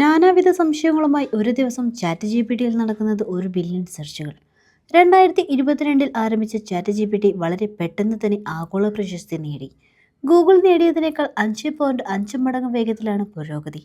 നാനാവിധ സംശയങ്ങളുമായി ഒരു ദിവസം chat G P ടിയിൽ നടക്കുന്നത് ഒരു ബില്യൺ സെർച്ചുകൾ രണ്ടായിരത്തി ഇരുപത്തിരണ്ടിൽ ആരംഭിച്ച ചാറ്റ് ജി പി ടി വളരെ പെട്ടെന്ന് തന്നെ ആഗോള പ്രശസ്തി നേടി. ഗൂഗിൾ നേടിയതിനേക്കാൾ അഞ്ച് പോയിന്റ് അഞ്ച് മടങ്ങ് വേഗത്തിലാണ് പുരോഗതി.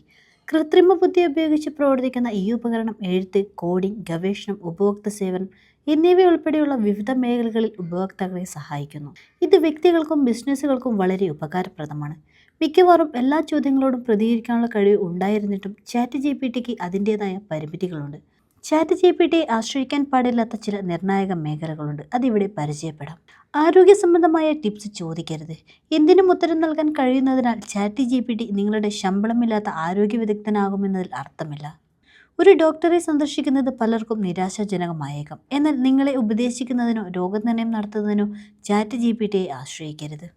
കൃത്രിമ ബുദ്ധി ഉപയോഗിച്ച് പ്രവർത്തിക്കുന്ന ഈ ഉപകരണം എഴുത്ത് കോഡിംഗ് ഗവേഷണം ഉപഭോക്തൃ സേവനം എന്നിവയുൾപ്പെടെയുള്ള വിവിധ മേഖലകളിൽ ഉപഭോക്താക്കളെ സഹായിക്കുന്നു. ഇത് വ്യക്തികൾക്കും ബിസിനസ്സുകൾക്കും വളരെ ഉപകാരപ്രദമാണ്. മിക്കവാറും എല്ലാ ചോദ്യങ്ങളോടും പ്രതികരിക്കാനുള്ള കഴിവ് ഉണ്ടായിരുന്നിട്ടും ചാറ്റ് ജി പി ടിക്ക് അതിന്റേതായ പരിമിതികളുണ്ട്. ചാറ്റ് ജി പി ടി ആശ്രയിക്കാൻ പാടില്ലാത്ത ചില നിർണായക മേഖലകളുണ്ട്. അതിവിടെ പരിചയപ്പെടാം. ആരോഗ്യ സംബന്ധമായ ടിപ്സ് ചോദിക്കരുത്. എന്തിനും ഉത്തരം നൽകാൻ കഴിയുന്നതിനാൽ ചാറ്റ് ജി പി ടി നിങ്ങളുടെ ശമ്പളമില്ലാത്ത ആരോഗ്യ വിദഗ്ധനാകുമെന്നതിൽ അർത്ഥമില്ല. ഒരു ഡോക്ടറെ സന്ദർശിക്കുന്നത് പലർക്കും നിരാശാജനകമായേക്കാം. എന്നാൽ നിങ്ങളെ ഉപദേശിക്കുന്നതിനോ രോഗനിർണയം നടത്തുന്നതിനോ ചാറ്റ് ജി പി ടിയെ ആശ്രയിക്കരുത്.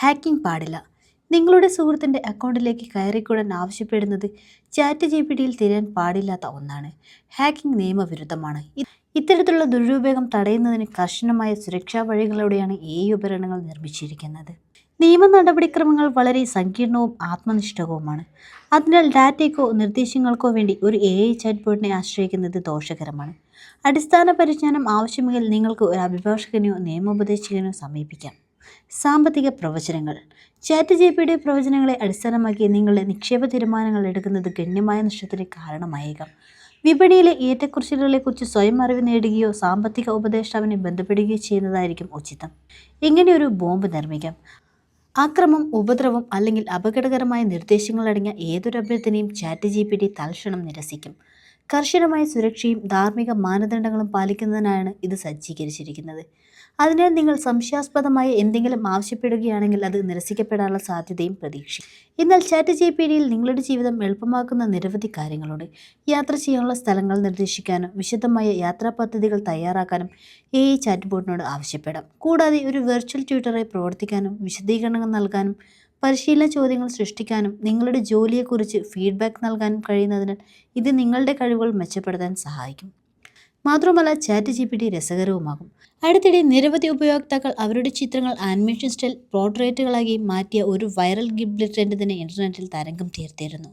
ഹാക്കിംഗ് പാടില്ല. നിങ്ങളുടെ സുഹൃത്തിന്റെ അക്കൗണ്ടിലേക്ക് കയറിക്കൂടാൻ ആവശ്യപ്പെടുന്നത് ചാറ്റ് ജി പി ടിയിൽ തിരയാൻ പാടില്ലാത്ത ഒന്നാണ്. ഹാക്കിംഗ് നിയമവിരുദ്ധമാണ്. ഇത്തരത്തിലുള്ള ദുരുപയോഗം തടയുന്നതിന് കർശനമായ സുരക്ഷാ വഴികളോടെയാണ് ഈ ഉപകരണങ്ങൾ നിർമ്മിച്ചിരിക്കുന്നത്. നിയമ നടപടിക്രമങ്ങൾ വളരെ സങ്കീർണവും ആത്മനിഷ്ഠവുമാണ്. അതിനാൽ ഡാറ്റയ്ക്കോ നിർദ്ദേശങ്ങൾക്കോ വേണ്ടി ഒരു എ ഐ ചാറ്റ് ബോർഡിനെ ആശ്രയിക്കുന്നത് ദോഷകരമാണ്. അടിസ്ഥാന പരിജ്ഞാനം ആവശ്യമെങ്കിൽ നിങ്ങൾക്ക് ഒരു അഭിഭാഷകനെയോ നിയമോപദേശകനെയോ സമീപിക്കാം. സാമ്പത്തിക പ്രവചനങ്ങൾ. ചാറ്റ് ജി പിയുടെ പ്രവചനങ്ങളെ അടിസ്ഥാനമാക്കി നിങ്ങളുടെ നിക്ഷേപ തീരുമാനങ്ങൾ എടുക്കുന്നത് ഗണ്യമായ നഷ്ടത്തിന് കാരണമായേക്കാം. വിപണിയിലെ ഏറ്റക്കുറിച്ചിലുകളെക്കുറിച്ച് സ്വയം അറിവ് നേടുകയോ സാമ്പത്തിക ഉപദേഷ്ടാവിനെ ബന്ധപ്പെടുകയോ ചെയ്യുന്നതായിരിക്കും ഉചിതം. ഇങ്ങനെ ബോംബ് നിർമ്മിക്കാം? അക്രമം ഉപദ്രവം അല്ലെങ്കിൽ അപകടകരമായ നിർദ്ദേശങ്ങളടങ്ങിയ ഏതൊരു അഭ്യർത്ഥനയും ചാറ്റ് ജി പി ടി തൽക്ഷണം നിരസിക്കും. കർശനമായ സുരക്ഷയും ധാർമ്മിക മാനദണ്ഡങ്ങളും പാലിക്കുന്നതിനാണ് ഇത് സജ്ജീകരിച്ചിരിക്കുന്നത്. അതിനാൽ നിങ്ങൾ സംശയാസ്പദമായ എന്തെങ്കിലും ആവശ്യപ്പെടുകയാണെങ്കിൽ അത് നിരസിക്കപ്പെടാനുള്ള സാധ്യതയും പ്രതീക്ഷിക്കും എന്നാൽ ചാറ്റ് ജി പി ഡിയിൽ നിങ്ങളുടെ ജീവിതം എളുപ്പമാക്കുന്ന നിരവധി കാര്യങ്ങളുണ്ട്. യാത്ര ചെയ്യാനുള്ള സ്ഥലങ്ങൾ നിർദ്ദേശിക്കാനും വിശദമായ യാത്രാ പദ്ധതികൾ തയ്യാറാക്കാനും എ ഐ ചാറ്റ് ബോട്ടിനോട് ആവശ്യപ്പെടാം. കൂടാതെ ഒരു വെർച്വൽ ട്യൂട്ടറായി പ്രവർത്തിക്കാനും വിശദീകരണങ്ങൾ നൽകാനും പരിശീലന ചോദ്യങ്ങൾ സൃഷ്ടിക്കാനും നിങ്ങളുടെ ജോലിയെക്കുറിച്ച് ഫീഡ്ബാക്ക് നൽകാനും കഴിയുന്നതിനാൽ ഇത് നിങ്ങളുടെ കഴിവുകൾ മെച്ചപ്പെടുത്താൻ സഹായിക്കും. മാത്രമല്ല ചാറ്റ് ജി പി ടി രസകരവുമാകും. അടുത്തിടെ നിരവധി ഉപയോക്താക്കൾ അവരുടെ ചിത്രങ്ങൾ ആനിമേഷൻ സ്റ്റൈൽ പോർട്രേറ്റുകളാക്കി മാറ്റിയ ഒരു വൈറൽ ഗിബ്ലി ട്രെൻഡ് തന്നെ ഇന്റർനെറ്റിൽ തരംഗം തീർത്തിരുന്നു